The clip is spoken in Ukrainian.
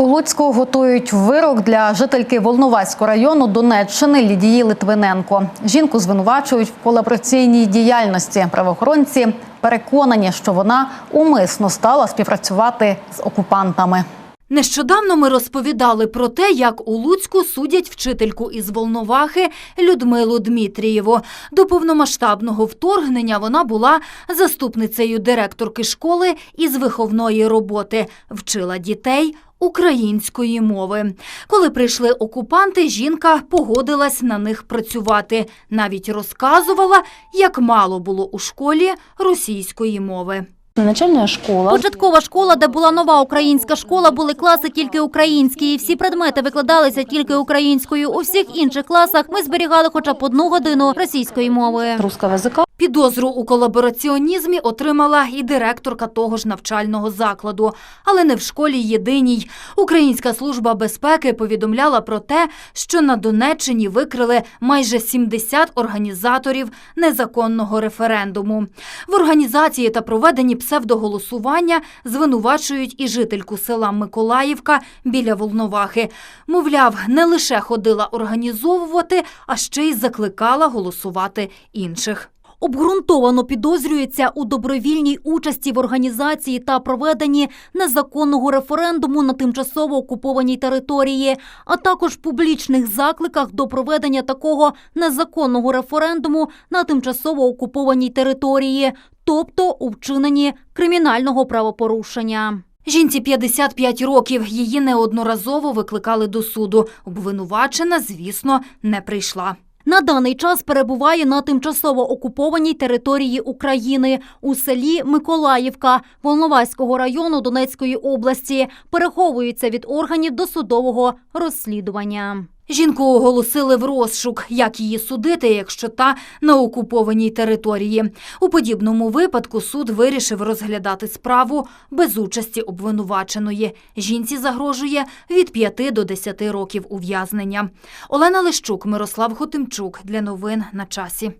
У Луцьку готують вирок для жительки Волноваського району Донеччини Лідії Литвиненко. Жінку звинувачують в колабораційній діяльності. Правоохоронці переконані, що вона умисно стала співпрацювати з окупантами. Нещодавно ми розповідали про те, як у Луцьку судять вчительку із Волновахи Людмилу Дмитрієву. До повномасштабного вторгнення вона була заступницею директорки школи із виховної роботи, вчила дітей української мови. Коли прийшли окупанти, жінка погодилась на них працювати. Навіть розказувала, як мало було у школі російської мови. Начальна школа. Початкова школа, де була нова українська школа, були класи тільки українські, і всі предмети викладалися тільки українською. У всіх інших класах ми зберігали хоча б одну годину російської мови. русского языка. Підозру у колабораціонізмі отримала і директорка того ж навчального закладу, але не в школі єдиній. Українська служба безпеки повідомляла про те, що на Донеччині викрили майже 70 організаторів незаконного референдуму. В організації та проведенні псевдоголосування звинувачують і жительку села Миколаївка біля Волновахи. Мовляв, не лише ходила організовувати, а ще й закликала голосувати інших. Обґрунтовано підозрюється у добровільній участі в організації та проведенні незаконного референдуму на тимчасово окупованій території, а також публічних закликах до проведення такого незаконного референдуму на тимчасово окупованій території, тобто у вчиненні кримінального правопорушення. Жінці 55 років. Її неодноразово викликали до суду. Обвинувачена, звісно, не прийшла. На даний час перебуває на тимчасово окупованій території України у селі Миколаївка Волноваського району Донецької області. Переховується від органів досудового розслідування. Жінку оголосили в розшук. Як її судити, якщо та на окупованій території? У подібному випадку суд вирішив розглядати справу без участі обвинуваченої. Жінці загрожує від 5 до 10 років ув'язнення. Олена Лищук, Мирослав Хотимчук. Для новин на часі.